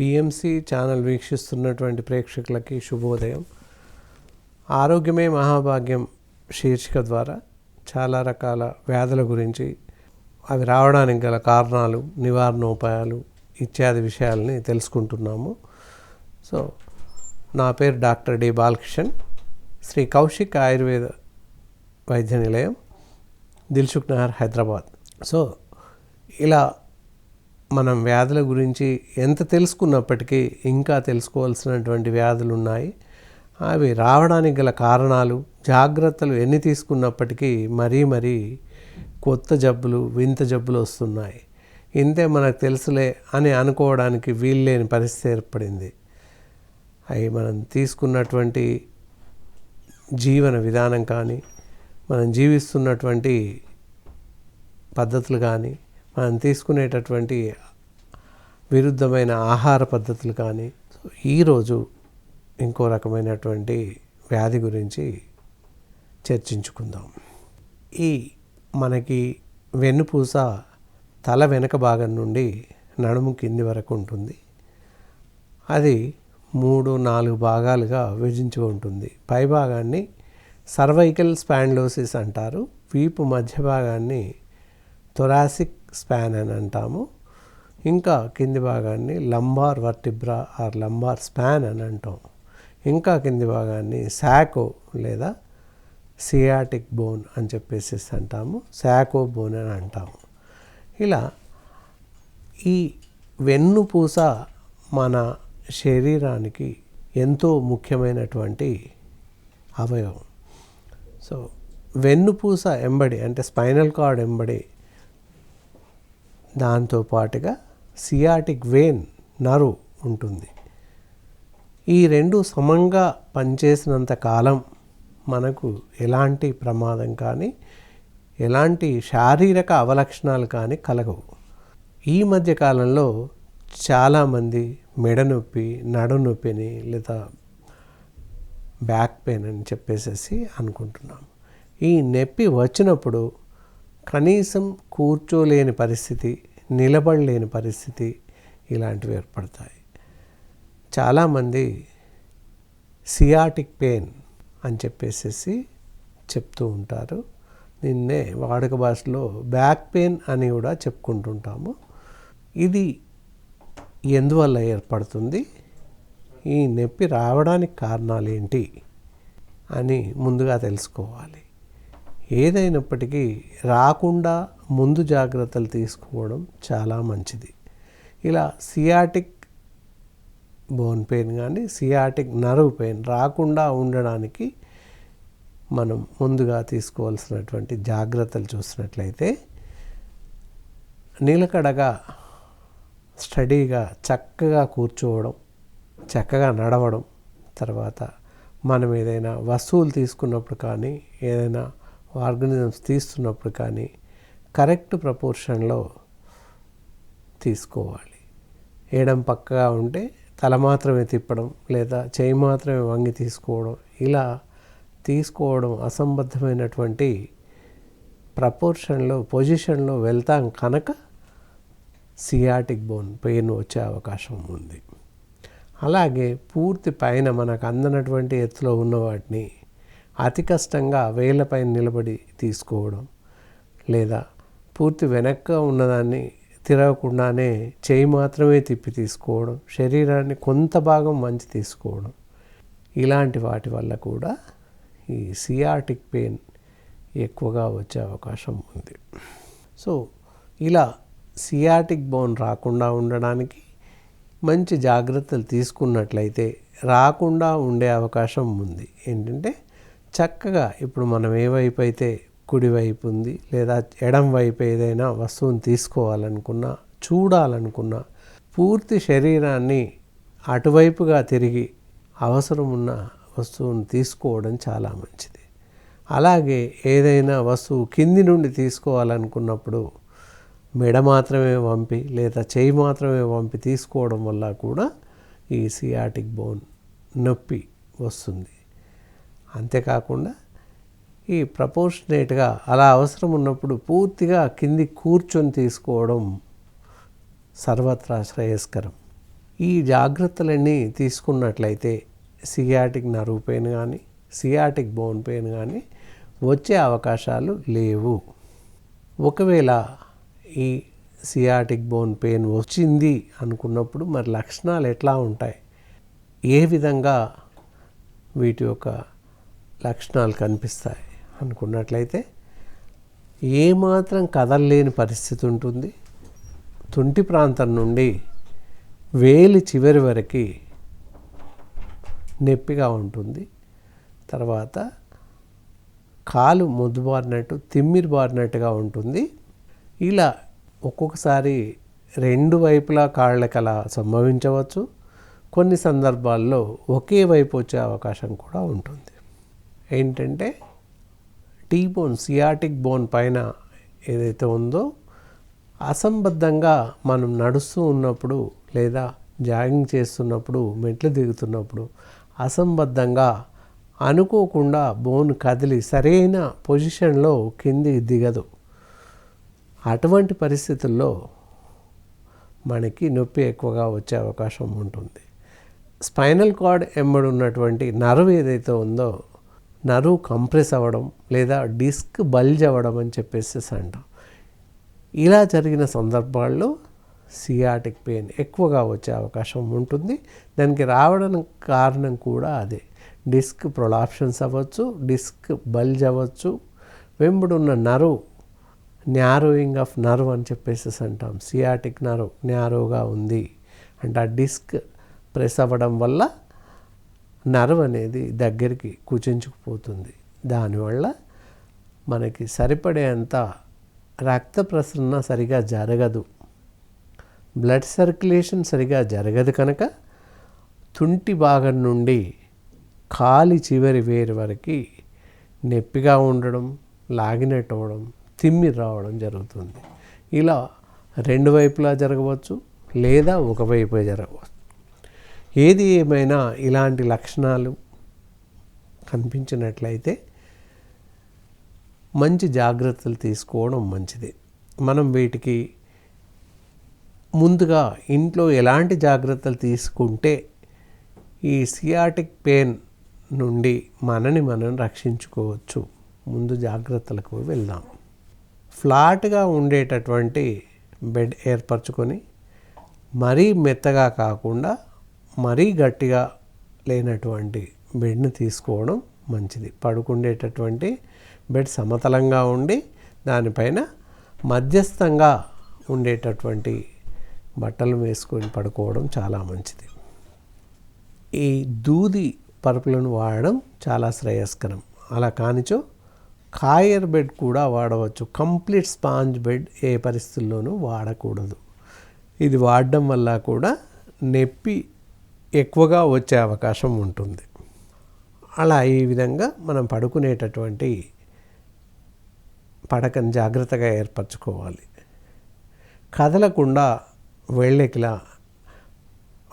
PMC channel వీక్షిస్తున్నటువంటి ప్రేక్షకులకి శుభోదయం. ఆరోగ్యమే మహాభాగ్యం శీర్షిక ద్వారా చాలా రకాల వ్యాధుల గురించి అవి రావడానికి గల కారణాలు నివారణోపాయాలు ఇత్యాది విషయాలని తెలుసుకుంటున్నాము. సో నా పేరు doctor D Balakishan. Shri Kaushik Ayurveda Vaidya Nilayam Dilsukh Nagar Hyderabad. So ఇలా మనం వ్యాధుల గురించి ఎంత తెలుసుకున్నప్పటికీ ఇంకా తెలుసుకోవాల్సినటువంటి వ్యాధులు ఉన్నాయి అవి రావడానికి గల కారణాలు జాగ్రత్తలు ఎన్ని తీసుకున్నప్పటికీ మరీ మరీ కొత్త జబ్బులు వింత జబ్బులు వస్తున్నాయి. ఇంతే మనకు తెలుసులే అని అనుకోవడానికి వీల్లేని పరిస్థితి ఏర్పడింది. అవి మనం తీసుకున్నటువంటి జీవన విధానం కానీ మనం జీవిస్తున్నటువంటి పద్ధతులు కానీ మనం తీసుకునేటటువంటి విరుద్ధమైన ఆహార పద్ధతులు కానీ ఈరోజు ఇంకో రకమైనటువంటి వ్యాధి గురించి చర్చించుకుందాం. ఈ మనకి వెన్నుపూస తల వెనక భాగం నుండి నడుము కింది వరకు ఉంటుంది. అది మూడు నాలుగు భాగాలుగా విభజించి ఉంటుంది. పై భాగాన్ని సర్వైకల్ స్పాండ్లోసిస్ అంటారు. వీపు మధ్య భాగాన్ని థొరాసిక్ స్పాన్ అని అంటాము. ఇంకా కింది భాగాన్ని lumbar vertebra or lumbar spine అని అంటాం. ఇంకా కింది భాగాన్ని శాకో లేదా సియాటిక్ బోన్ అని చెప్పేసి అంటాము. శాకో బోన్ అని అంటాము. ఇలా ఈ వెన్నుపూస మన శరీరానికి ఎంతో ముఖ్యమైనటువంటి అవయవం. సో వెన్నుపూస ఎంబడి అంటే స్పైనల్ కార్డ్ ఎంబడి దాంతో పాటుగా సియాటిక్ వేన్ నరు ఉంటుంది. ఈ రెండు సమంగా పనిచేసినంత కాలం మనకు ఎలాంటి ప్రమాదం కానీ ఎలాంటి శారీరక అవలక్షణాలు కానీ కలగవు. ఈ మధ్య కాలంలో చాలామంది మెడ నొప్పి నడు నొప్పిని లేదా బ్యాక్ పెయిన్ అని చెప్పేసేసి అనుకుంటున్నాం. ఈ నొప్పి వచ్చినప్పుడు కనీసం కూర్చోలేని పరిస్థితి నిలబడలేని పరిస్థితి ఇలాంటివి ఏర్పడతాయి. చాలామంది సియాటిక్ పెయిన్ అని చెప్పేసేసి చెప్తూ ఉంటారు. నిన్నే వాడుక భాషలో బ్యాక్ పెయిన్ అని కూడా చెప్పుకుంటుంటాము. ఇది ఎందువల్ల ఏర్పడుతుంది? ఈ నొప్పి రావడానికి కారణాలు ఏంటి? అని ముందుగా తెలుసుకోవాలి. ఏదైనప్పటికీ రాకుండా ముందు జాగ్రత్తలు తీసుకోవడం చాలా మంచిది. ఇలా సియాటిక్ బోన్ పెయిన్ కానీ సియాటిక్ నర్వ్ పెయిన్ రాకుండా ఉండడానికి మనం ముందుగా తీసుకోవాల్సినటువంటి జాగ్రత్తలు చూసినట్లయితే నిలకడగా స్టడీగా చక్కగా కూర్చోవడం చక్కగా నడవడం తర్వాత మనం ఏదైనా వస్తువులు తీసుకున్నప్పుడు కానీ ఏదైనా ఆర్గనిజమ్స్ తీస్తున్నప్పుడు కానీ కరెక్ట్ ప్రపోర్షన్లో తీసుకోవాలి. ఎడం పక్కగా ఉంటే తల మాత్రమే తిప్పడం లేదా చేయి మాత్రమే వంగి తీసుకోవడం ఇలా తీసుకోవడం అసంబద్ధమైనటువంటి ప్రపోర్షన్లో పొజిషన్లో వెళ్తాం కనుక సియాటిక్ బోన్ పెయిన్ వచ్చే అవకాశం ఉంది. అలాగే పూర్తి పైన మనకు అందనటువంటి ఎత్తులో ఉన్న వాటిని అతి కష్టంగా వేలపై నిలబడి తీసుకోవడం లేదా పూర్తి వెనక్గా ఉన్నదాన్ని తిరగకుండానే చేయి మాత్రమే తిప్పి తీసుకోవడం శరీరాన్ని కొంత భాగం మంచి తీసుకోవడం ఇలాంటి వాటి వల్ల కూడా ఈ సియాటిక్ పెయిన్ ఎక్కువగా వచ్చే అవకాశం ఉంది. సో ఇలా సియాటిక్ బోన్ రాకుండా ఉండడానికి మంచి జాగ్రత్తలు తీసుకున్నట్లయితే రాకుండా ఉండే అవకాశం ఉంది. ఏంటంటే చక్కగా ఇప్పుడు మనం ఏ వైపు అయితే కుడివైపు ఉంది లేదా ఎడం వైపు ఏదైనా వస్తువుని తీసుకోవాలనుకున్నా చూడాలనుకున్నా పూర్తి శరీరాన్ని అటువైపుగా తిరిగి అవసరం ఉన్న వస్తువును తీసుకోవడం చాలా మంచిది. అలాగే ఏదైనా వస్తువు కింది నుండి తీసుకోవాలనుకున్నప్పుడు మెడ మాత్రమే వంపి లేదా చేయి మాత్రమే వంపి తీసుకోవడం వల్ల కూడా ఈ సియాటిక్ బోన్ నొప్పి వస్తుంది. అంతేకాకుండా ఈ ప్రపోర్షనేట్గా అలా అవసరం ఉన్నప్పుడు పూర్తిగా కింది కూర్చొని తీసుకోవడం సర్వత్రా శ్రేయస్కరం. ఈ జాగ్రత్తలన్నీ తీసుకున్నట్లయితే సియాటిక్ నర్వ్ పెయిన్ కానీ సియాటిక్ బోన్ పెయిన్ కానీ వచ్చే అవకాశాలు లేవు. ఒకవేళ ఈ సియాటిక్ బోన్ పెయిన్ వచ్చింది అనుకున్నప్పుడు మరి లక్షణాలు ఎట్లా ఉంటాయి? ఏ విధంగా వీటి యొక్క లక్షణాలు కనిపిస్తాయి. అనుకున్నట్లయితే ఏమాత్రం కదలలేని పరిస్థితి ఉంటుంది. తుంటి ప్రాంతం నుండి వేలి చివరి వరకు నొప్పిగా ఉంటుంది. తర్వాత కాలు ముద్దుబారినట్టు తిమ్మిరి బారినట్టుగా ఉంటుంది. ఇలా ఒక్కొక్కసారి రెండు వైపులా కాళ్ళకి అలా సంభవించవచ్చు. కొన్ని సందర్భాల్లో ఒకే వైపు వచ్చే అవకాశం కూడా ఉంటుంది. ఏంటంటే టీ బోన్ సియాటిక్ బోన్ పైన ఏదైతే ఉందో అసంబద్ధంగా మనం నడుస్తూ ఉన్నప్పుడు లేదా జాగింగ్ చేస్తున్నప్పుడు మెట్లు దిగుతున్నప్పుడు అసంబద్ధంగా అనుకోకుండా బోన్ కదిలి సరైన పొజిషన్లో కిందికి దిగదు. అటువంటి పరిస్థితుల్లో మనకి నొప్పి ఎక్కువగా వచ్చే అవకాశం ఉంటుంది. స్పైనల్ కార్డ్ ఎంబడి ఉన్నటువంటి నర్వ్ ఏదైతే ఉందో నరువు కంప్రెస్ అవ్వడం లేదా డిస్క్ బల్జ్ అవ్వడం అని చెప్పేసి అంటాం ఇలా జరిగిన సందర్భాల్లో సియాటిక్ పెయిన్ ఎక్కువగా వచ్చే అవకాశం ఉంటుంది. దానికి రావడానికి కారణం కూడా అదే. డిస్క్ ప్రొలాప్షన్స్ అవ్వచ్చు డిస్క్ బల్జ్ అవ్వచ్చు. వెంబడున్న నరువు న్యారోయింగ్ ఆఫ్ నర్వ్ అని చెప్పేసి అంటాం సియాటిక్ నర్వ్ న్యారోగా ఉంది. అంటే ఆ డిస్క్ ప్రెస్ అవ్వడం వల్ల నర్వ్ అనేది దగ్గరికి కుచించుకుపోతుంది. దానివల్ల మనకి సరిపడేంత రక్త ప్రసరణ సరిగా జరగదు. బ్లడ్ సర్క్యులేషన్ సరిగా జరగదు కనుక తుంటి భాగం నుండి కాలి చివరి వేరు వరకు నొప్పిగా ఉండడం లాగినట్టు అవ్వడం తిమ్మి రావడం జరుగుతుంది. ఇలా రెండు వైపులా జరగవచ్చు లేదా ఒకవైపే జరగవచ్చు. ఏది ఏమైనా ఇలాంటి లక్షణాలు కనిపించినట్లయితే మంచి జాగ్రత్తలు తీసుకోవడం మంచిది. మనం వీటికి ముందుగా ఇంట్లో ఎలాంటి జాగ్రత్తలు తీసుకుంటే ఈ సియాటిక్ పెయిన్ నుండి మనని మనం రక్షించుకోవచ్చు. ముందు జాగ్రత్తలకు వెళ్దాం. ఫ్లాట్గా ఉండేటటువంటి బెడ్ ఏర్పరచుకొని మరీ మెత్తగా కాకుండా మరీ గట్టిగా లేనటువంటి బెడ్ని తీసుకోవడం మంచిది. పడుకుండేటటువంటి బెడ్ సమతలంగా ఉండి దానిపైన మధ్యస్థంగా ఉండేటటువంటి బట్టలు వేసుకొని పడుకోవడం చాలా మంచిది. ఈ దూది పరుపులను వాడడం చాలా శ్రేయస్కరం. అలా కానిచో కాయర్ బెడ్ కూడా వాడవచ్చు. కంప్లీట్ స్పాంజ్ బెడ్ ఏ పరిస్థితుల్లోనూ వాడకూడదు. ఇది వాడడం వల్ల కూడా నొప్పి ఎక్కువగా వచ్చే అవకాశం ఉంటుంది. అలా ఈ విధంగా మనం పడుకునేటటువంటి పడకను జాగ్రత్తగా ఏర్పరచుకోవాలి. కదలకుండా వెళ్ళకిలా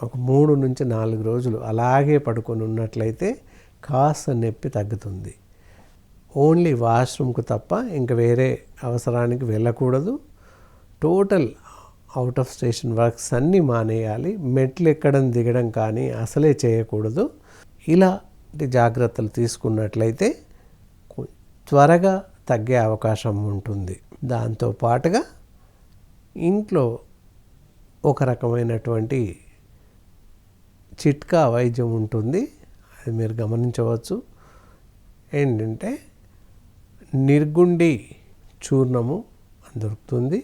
ఒక మూడు నుంచి నాలుగు రోజులు అలాగే పడుకొని ఉన్నట్లయితే కాస్త నొప్పి తగ్గుతుంది. ఓన్లీ వాష్రూమ్కు తప్ప ఇంకా వేరే అవసరానికి వెళ్ళకూడదు. Total out of station works అన్నీ మానేయాలి. మెట్లు ఎక్కడం దిగడం కానీ అసలే చేయకూడదు. ఇలాంటి జాగ్రత్తలు తీసుకున్నట్లయితే త్వరగా తగ్గే అవకాశం ఉంటుంది. దాంతో పాటుగా ఇంట్లో ఒక రకమైనటువంటి చిట్కా వైద్యం ఉంటుంది. అది మీరు గమనించవచ్చు. ఏంటంటే నిర్గుండి చూర్ణము దొరుకుతుంది.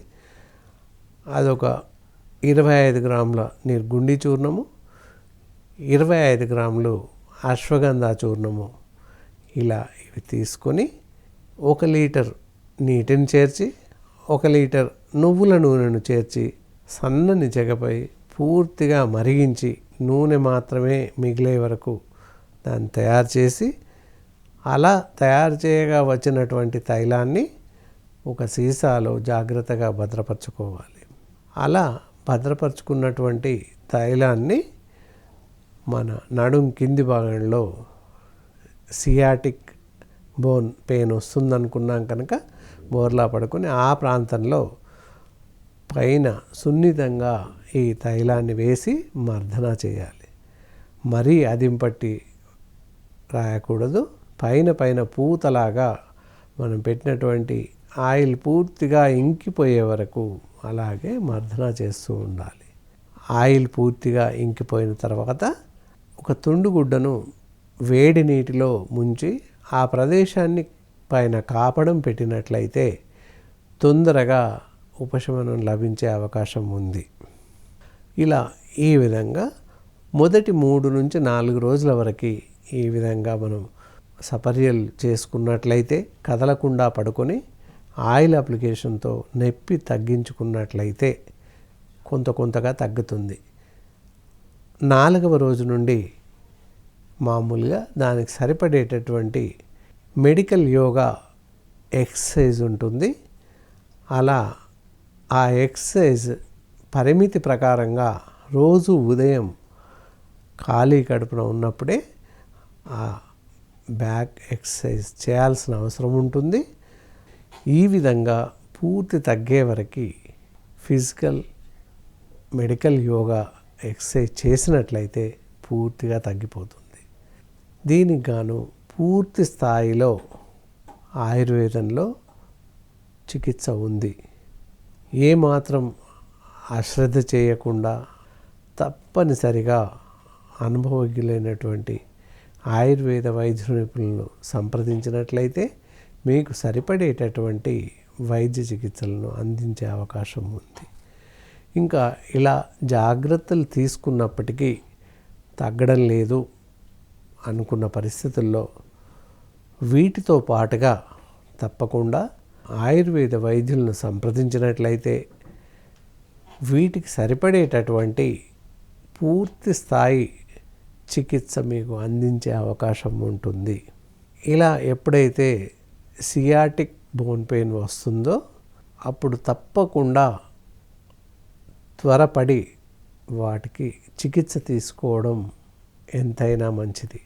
అదొక ఇరవై ఐదు గ్రాముల నిర్గుండి చూర్ణము ఇరవై ఐదు గ్రాములు అశ్వగంధ చూర్ణము ఇలా ఇవి తీసుకొని ఒక లీటర్ నీటిని చేర్చి ఒక లీటర్ నువ్వుల నూనెను చేర్చి సన్నని జగపై పూర్తిగా మరిగించి నూనె మాత్రమే మిగిలే వరకు దాన్ని తయారు చేసి అలా తయారు చేయగా వచ్చినటువంటి తైలాన్ని ఒక సీసాలో జాగ్రత్తగా భద్రపరచుకోవాలి. అలా భద్రపరుచుకున్నటువంటి తైలాన్ని మన నడుం కింది భాగంలో సియాటిక్ బోన్ పెయిన్ వస్తుందనుకున్నాం కనుక బోర్లా పడుకొని ఆ ప్రాంతంలో పైన సున్నితంగా ఈ తైలాన్ని వేసి మర్దన చేయాలి. మరీ అదింపట్టి రాయకూడదు. పైన పైన పూతలాగా మనం పెట్టినటువంటి ఆయిల్ పూర్తిగా ఇంకిపోయే వరకు అలాగే మర్దన చేస్తూ ఉండాలి. ఆయిల్ పూర్తిగా ఇంకిపోయిన తర్వాత ఒక తుండుగుడ్డను వేడి నీటిలో ముంచి ఆ ప్రదేశాన్ని పైన కాపడం పెట్టినట్లయితే తొందరగా ఉపశమనం లభించే అవకాశం ఉంది. ఇలా ఈ విధంగా మొదటి మూడు నుంచి నాలుగు రోజుల వరకు ఈ విధంగా మనం సపర్యలు చేసుకున్నట్లయితే కదలకుండా పడుకొని ఆయిల్ అప్లికేషన్తో నొప్పి తగ్గించుకున్నట్లయితే కొంత కొంతగా తగ్గుతుంది. నాలుగవ రోజు నుండి మామూలుగా దానికి సరిపడేటటువంటి మెడికల్ యోగా ఎక్సర్సైజ్ ఉంటుంది. అలా ఆ ఎక్సర్సైజ్ పరిమితి ప్రకారంగా రోజు ఉదయం ఖాళీ కడుపున ఉన్నప్పుడే ఆ బ్యాక్ ఎక్సర్సైజ్ చేయాల్సిన అవసరం ఉంటుంది. ఈ విధంగా పూర్తి తగ్గే వరకు ఫిజికల్ మెడికల్ యోగా ఎక్సర్సైజ్ చేసినట్లయితే పూర్తిగా తగ్గిపోతుంది. దీనికి గాను పూర్తి స్థాయిలో ఆయుర్వేదంలో చికిత్స ఉంది. ఏమాత్రం అశ్రద్ధ చేయకుండా తప్పనిసరిగా అనుభవజ్ఞులైనటువంటి ఆయుర్వేద వైద్య నిపుణులను సంప్రదించినట్లయితే మీకు సరిపడేటటువంటి వైద్య చికిత్సలను అందించే అవకాశం ఉంది. ఇంకా ఇలా జాగ్రత్తలు తీసుకున్నప్పటికీ తగ్గడం లేదు అనుకున్న పరిస్థితుల్లో వీటితో పాటుగా తప్పకుండా ఆయుర్వేద వైద్యులను సంప్రదించినట్లయితే వీటికి సరిపడేటటువంటి పూర్తి స్థాయి చికిత్స మీకు అందించే అవకాశం ఉంటుంది. ఇలా ఎప్పుడైతే సియాటిక్ బోన్ పెయిన్ వస్తుందో అప్పుడు తప్పకుండా త్వరపడి వాటికి చికిత్స తీసుకోవడం ఎంతైనా మంచిది.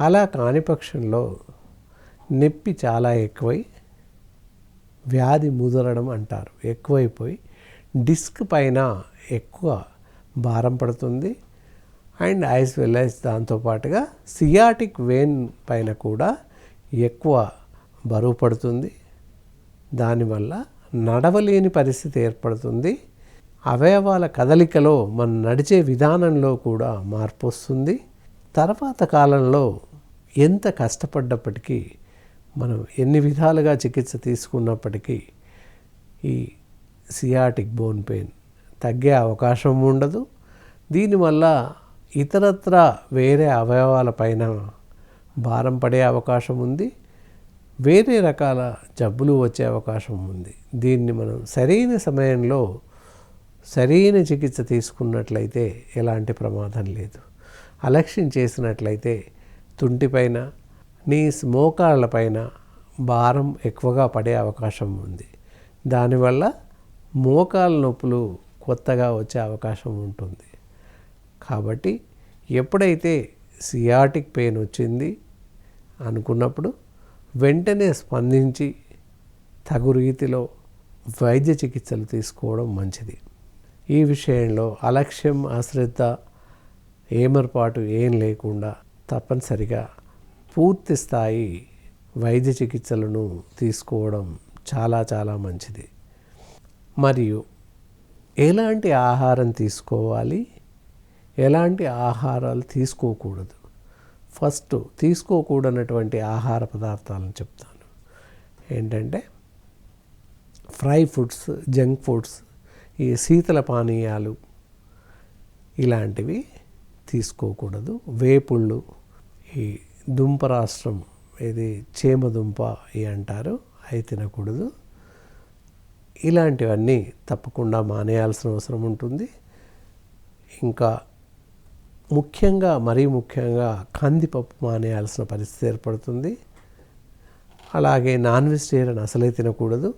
అలా కాని పక్షంలో నొప్పి చాలా ఎక్కువై వ్యాధి ముదరడం అంటారు. ఎక్కువైపోయి డిస్క్ పైన ఎక్కువ భారం పడుతుంది. అండ్ ఐస్ వెల్ ఐస్ దాంతోపాటుగా సియాటిక్ వెయిన్ పైన కూడా ఎక్కువ బరువు పడుతుంది. దానివల్ల నడవలేని పరిస్థితి ఏర్పడుతుంది. అవయవాల కదలికలో మనం నడిచే విధానంలో కూడా మార్పు వస్తుంది. తర్వాత కాలంలో ఎంత కష్టపడ్డప్పటికీ మనం ఎన్ని విధాలుగా చికిత్స తీసుకున్నప్పటికీ ఈ సియాటిక్ బోన్ పెయిన్ తగ్గే అవకాశం ఉండదు. దీనివల్ల ఇతరత్ర వేరే అవయవాలపైన భారం పడే అవకాశం ఉంది. వేరే రకాల జబ్బులు వచ్చే అవకాశం ఉంది. దీన్ని మనం సరైన సమయంలో సరైన చికిత్స తీసుకున్నట్లయితే ఎలాంటి ప్రమాదం లేదు. అలక్ష్యం చేసినట్లయితే తుంటిపైన నీస్ మోకాళ్ళపైన భారం ఎక్కువగా పడే అవకాశం ఉంది. దానివల్ల మోకాళ్ళ నొప్పులు కొత్తగా వచ్చే అవకాశం ఉంటుంది. కాబట్టి ఎప్పుడైతే సియాటిక్ పెయిన్ వచ్చింది అనుకున్నప్పుడు వెంటనే స్పందించి తగు రీతిలో వైద్య చికిత్సలు తీసుకోవడం మంచిది. ఈ విషయంలో అలక్ష్యం అశ్రద్ధ ఏమర్పాటు ఏం లేకుండా తప్పనిసరిగా పూర్తి స్థాయి వైద్య చికిత్సలను తీసుకోవడం చాలా చాలా మంచిది. మరియు ఎలాంటి ఆహారం తీసుకోవాలి? ఎలాంటి ఆహారాలు తీసుకోకూడదు? ఫస్ట్ తీసుకోకూడనటువంటి ఆహార పదార్థాలను చెప్తాను. ఏంటంటే ఫ్రై ఫుడ్స్ జంక్ ఫుడ్స్ ఈ శీతల పానీయాలు ఇలాంటివి తీసుకోకూడదు. వేపుళ్ళు ఈ దుంప రాష్ట్రం ఇది చేమదుంప ఈ అంటారు అవి తినకూడదు. ఇలాంటివన్నీ తప్పకుండా మానేయాల్సిన అవసరం ఉంటుంది. ఇంకా ముఖ్యంగా మరీ ముఖ్యంగా కందిపప్పు మానేయాల్సిన పరిస్థితి ఏర్పడుతుంది. అలాగే నాన్ వెజిటేరియన్ అసలే తినకూడదు.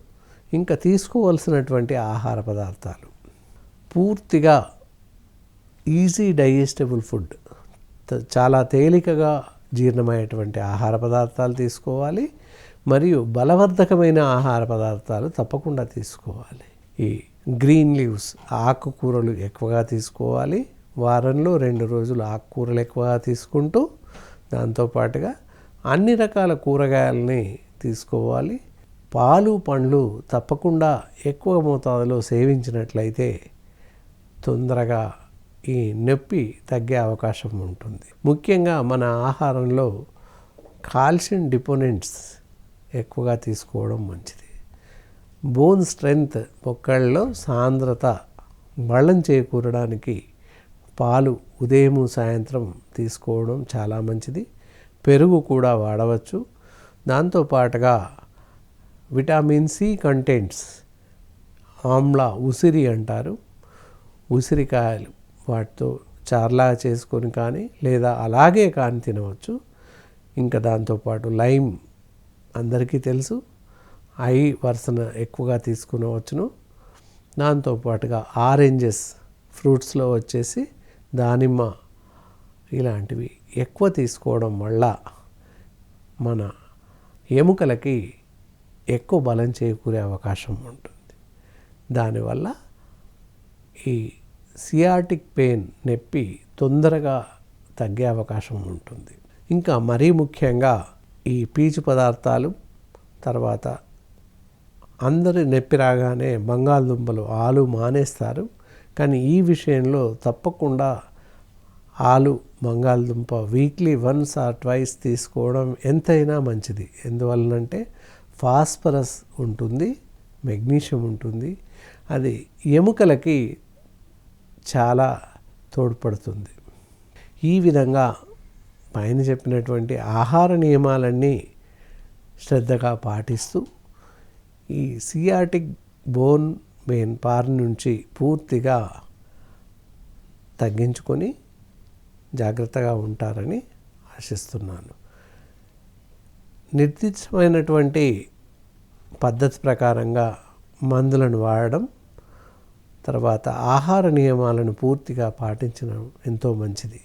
ఇంకా తీసుకోవాల్సినటువంటి ఆహార పదార్థాలు. పూర్తిగా ఈజీ డైజెస్టబుల్ ఫుడ్. చాలా తేలికగా జీర్ణమయ్యేటువంటి ఆహార పదార్థాలు తీసుకోవాలి. మరియు బలవర్ధకమైన ఆహార పదార్థాలు తప్పకుండా తీసుకోవాలి. ఈ గ్రీన్ లీవ్స్ ఆకుకూరలు ఎక్కువగా తీసుకోవాలి. వారంలో రెండు రోజులు ఆకుకూరలు ఎక్కువగా తీసుకుంటూ దాంతోపాటుగా అన్ని రకాల కూరగాయలని తీసుకోవాలి. పాలు పండ్లు తప్పకుండా ఎక్కువ మోతాదులో సేవించినట్లయితే తొందరగా ఈ నొప్పి తగ్గే అవకాశం ఉంటుంది. ముఖ్యంగా మన ఆహారంలో కాల్షియం డిపోనెంట్స్ ఎక్కువగా తీసుకోవడం మంచిది. బోన్ స్ట్రెంగ్త్ మొక్కల్లో సాంద్రత బలం చేకూరడానికి పాలు ఉదయం సాయంత్రం తీసుకోవడం చాలా మంచిది. పెరుగు కూడా వాడవచ్చు. దాంతోపాటుగా విటమిన్ సి కంటెంట్స్ ఆమ్ల ఉసిరి అంటారు. ఉసిరికాయలు వాటితో చార్లా చేసుకొని కానీ లేదా అలాగే కానీ తినవచ్చు. ఇంకా దాంతోపాటు లైమ్ అందరికీ తెలుసు. ఐ వరుసన ఎక్కువగా తీసుకునవచ్చును. దాంతోపాటుగా ఆరెంజెస్ ఫ్రూట్స్లో వచ్చేసి దానిమ్మ ఇలాంటివి ఎక్కువ తీసుకోవడం వల్ల మన ఎముకలకి ఎక్కువ బలం చేకూరే అవకాశం ఉంటుంది. దానివల్ల ఈ సియాటిక్ పెయిన్ నొప్పి తొందరగా తగ్గే అవకాశం ఉంటుంది. ఇంకా మరీ ముఖ్యంగా ఈ పీచు పదార్థాలు తర్వాత అందరి నొప్పి రాగానే బంగాళదుంపలు ఆలు మానేస్తారు. కానీ ఈ విషయంలో తప్పకుండా ఆలు బంగాళదుంప వీక్లీ వన్స్ ఆర్ ట్వైస్ తీసుకోవడం ఎంతైనా మంచిది. ఎందువలనంటే ఫాస్ఫరస్ ఉంటుంది మెగ్నీషియం ఉంటుంది అది ఎముకలకి చాలా తోడ్పడుతుంది. ఈ విధంగా పైన చెప్పినటువంటి ఆహార నియమాలన్నీ శ్రద్ధగా పాటిస్తూ ఈ సియాటిక్ బోన్ మెయిన్ పార్ నుంచి పూర్తిగా తగ్గించుకొని జాగ్రత్తగా ఉంటారని ఆశిస్తున్నాను. నిర్దిష్టమైనటువంటి పద్ధతి ప్రకారంగా మందులను వాడడం తర్వాత ఆహార నియమాలను పూర్తిగా పాటించడం ఎంతో మంచిది.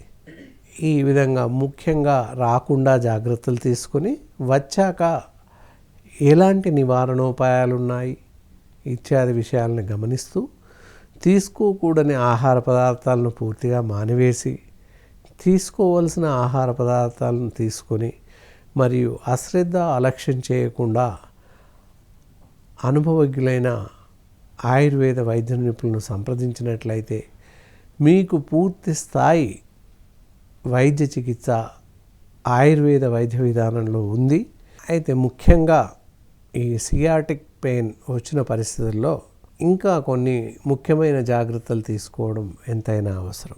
ఈ విధంగా ముఖ్యంగా రాకుండా జాగ్రత్తలు తీసుకొని వచ్చాక ఎలాంటి నివారణోపాయాలు ఉన్నాయి ఇత్యాది విషయాలను గమనిస్తూ తీసుకోకూడని ఆహార పదార్థాలను పూర్తిగా మానివేసి తీసుకోవలసిన ఆహార పదార్థాలను తీసుకొని మరియు అశ్రద్ధ అలక్ష్యం చేయకుండా అనుభవజ్ఞులైన ఆయుర్వేద వైద్య నిపుణులను సంప్రదించినట్లయితే మీకు పూర్తి స్థాయి వైద్య చికిత్స ఆయుర్వేద వైద్య విధానంలో ఉంది. అయితే ముఖ్యంగా ఈ సియాటిక్ పెయిన్ వచ్చిన పరిస్థితుల్లో ఇంకా కొన్ని ముఖ్యమైన జాగ్రత్తలు తీసుకోవడం ఎంతైనా అవసరం.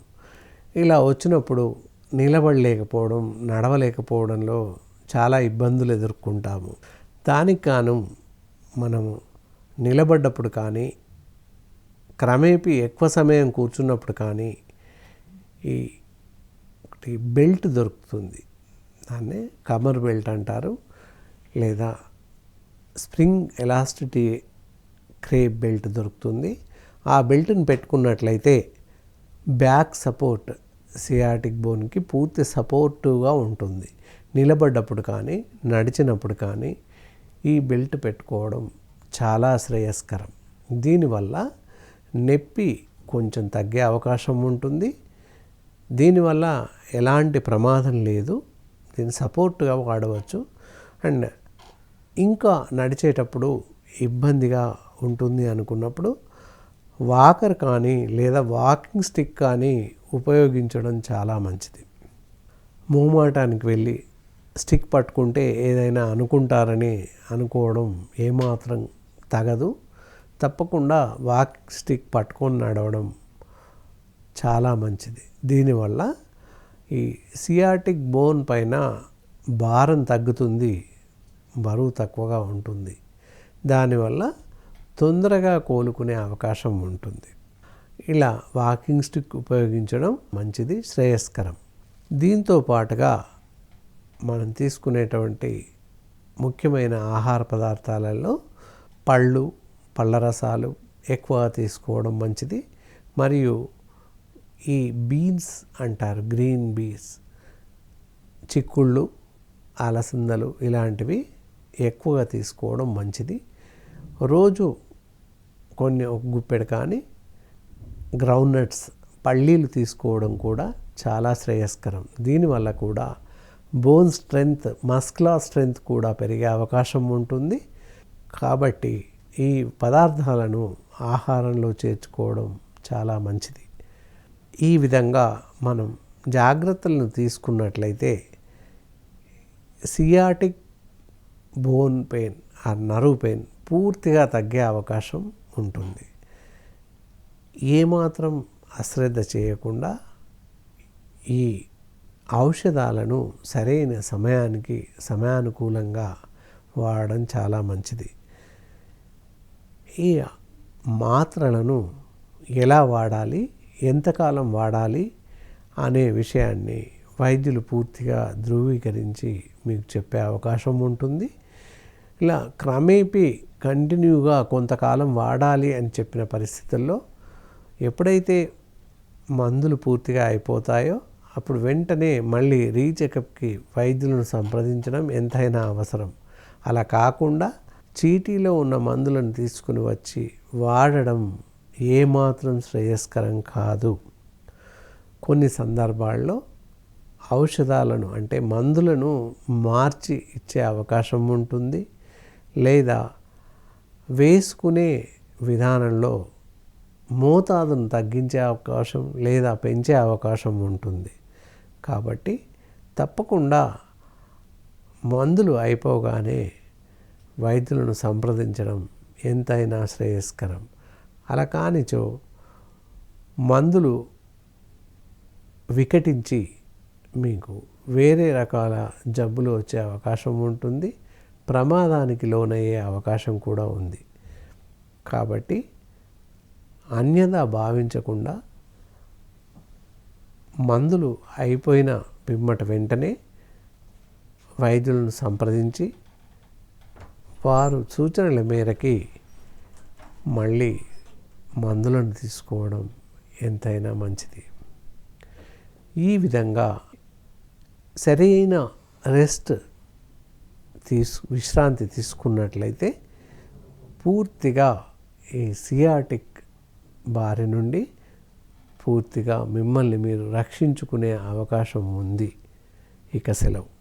ఇలా వచ్చినప్పుడు నిలబడలేకపోవడం నడవలేకపోవడంలో చాలా ఇబ్బందులు ఎదుర్కొంటాము. దానికి కాను మనము నిలబడ్డప్పుడు కానీ క్రమేపీ ఎక్కువ సమయం కూర్చున్నప్పుడు కానీ ఈ ఒకటి బెల్ట్ దొరుకుతుంది. దాన్నే కమర్ బెల్ట్ అంటారు. లేదా స్ప్రింగ్ ఎలాస్టిటీ క్రేప్ బెల్ట్ దొరుకుతుంది. ఆ బెల్ట్ని పెట్టుకున్నట్లయితే బ్యాక్ సపోర్ట్ సియాటిక్ బోన్కి పూర్తి సపోర్టివ్గా ఉంటుంది. నిలబడ్డప్పుడు కానీ నడిచినప్పుడు కానీ ఈ బెల్ట్ పెట్టుకోవడం చాలా శ్రేయస్కరం. దీనివల్ల నొప్పి కొంచెం తగ్గే అవకాశం ఉంటుంది. దీనివల్ల ఎలాంటి ప్రమాదం లేదు. దీన్ని సపోర్ట్గా వాడవచ్చు. అండ్ ఇంకా నడిచేటప్పుడు ఇబ్బందిగా ఉంటుంది అనుకున్నప్పుడు వాకర్ కానీ లేదా వాకింగ్ స్టిక్ కానీ ఉపయోగించడం చాలా మంచిది. మూమాటానికి వెళ్ళి స్టిక్ పట్టుకుంటే ఏదైనా అనుకుంటారని అనుకోవడం ఏమాత్రం తగదు. తప్పకుండా వాకింగ్ స్టిక్ పట్టుకొని నడవడం చాలా మంచిది. దీనివల్ల ఈ సియాటిక్ బోన్ పైన భారం తగ్గుతుంది బరువు తక్కువగా ఉంటుంది. దానివల్ల తొందరగా కోలుకునే అవకాశం ఉంటుంది. ఇలా వాకింగ్ స్టిక్ ఉపయోగించడం మంచిది శ్రేయస్కరం. దీంతో పాటుగా మనం తీసుకునేటువంటి ముఖ్యమైన ఆహార పదార్థాలలో పళ్ళు పళ్ళ రసాలు ఎక్కువ తీసుకోవడం మంచిది. మరియు ఈ బీన్స్ అంటారు గ్రీన్ బీన్స్ చిక్కుళ్ళు అలసందలు ఇలాంటివి ఎక్కువగా తీసుకోవడం మంచిది. రోజు కొన్ని ఒక గుప్పెడు కానీ గ్రౌండ్ నట్స్ పల్లీలు తీసుకోవడం కూడా చాలా శ్రేయస్కరం. దీనివల్ల కూడా బోన్ స్ట్రెంగ్త్ మస్క్లా స్ట్రెంగ్త్ కూడా పెరిగే అవకాశం ఉంటుంది. కాబట్టి ఈ పదార్థాలను ఆహారంలో చేర్చుకోవడం చాలా మంచిది. ఈ విధంగా మనం జాగ్రత్తలను తీసుకున్నట్లయితే సియాటిక్ బోన్ పెయిన్ ఆ నరువు పెయిన్ పూర్తిగా తగ్గే అవకాశం ఉంటుంది. ఏమాత్రం అశ్రద్ధ చేయకుండా ఈ ఔషధాలను సరైన సమయానికి సమయానుకూలంగా వాడడం చాలా మంచిది. ఈ మాత్రలను ఎలా వాడాలి ఎంతకాలం వాడాలి అనే విషయాన్ని వైద్యులు పూర్తిగా ధృవీకరించి మీకు చెప్పే అవకాశం ఉంటుంది. ఇలా క్రమేపీ కంటిన్యూగా కొంతకాలం వాడాలి అని చెప్పిన పరిస్థితుల్లో ఎప్పుడైతే మందులు పూర్తిగా అయిపోతాయో అప్పుడు వెంటనే మళ్ళీ రీచెకప్కి వైద్యులను సంప్రదించడం ఎంతైనా అవసరం. అలా కాకుండా చీటీలో ఉన్న మందులను తీసుకుని వచ్చి వాడడం ఏమాత్రం శ్రేయస్కరం కాదు. కొన్ని సందర్భాల్లో ఔషధాలను అంటే మందులను మార్చి ఇచ్చే అవకాశం ఉంటుంది. లేదా వేసుకునే విధానంలో మోతాదును తగ్గించే అవకాశం లేదా పెంచే అవకాశం ఉంటుంది. కాబట్టి తప్పకుండా మందులు అయిపోగానే వైద్యులను సంప్రదించడం ఎంతైనా శ్రేయస్కరం. అలా కానిచో మందులు వికటించి మీకు వేరే రకాల జబ్బులు వచ్చే అవకాశం ఉంటుంది. ప్రమాదానికి లోనయ్యే అవకాశం కూడా ఉంది. కాబట్టి అన్యదా భావించకుండా మందులు అయిపోయిన పిమ్మట వెంటనే వైద్యులను సంప్రదించి వారు సూచనల మేరకి మళ్ళీ మందులను తీసుకోవడం ఎంతైనా మంచిది. ఈ విధంగా సరైన రెస్ట్ తీసు విశ్రాంతి తీసుకున్నట్లయితే పూర్తిగా ఈ సియాటిక్ బారి నుండి పూర్తిగా మిమ్మల్ని మీరు రక్షించుకునే అవకాశం ఉంది. ఇక సెలవు.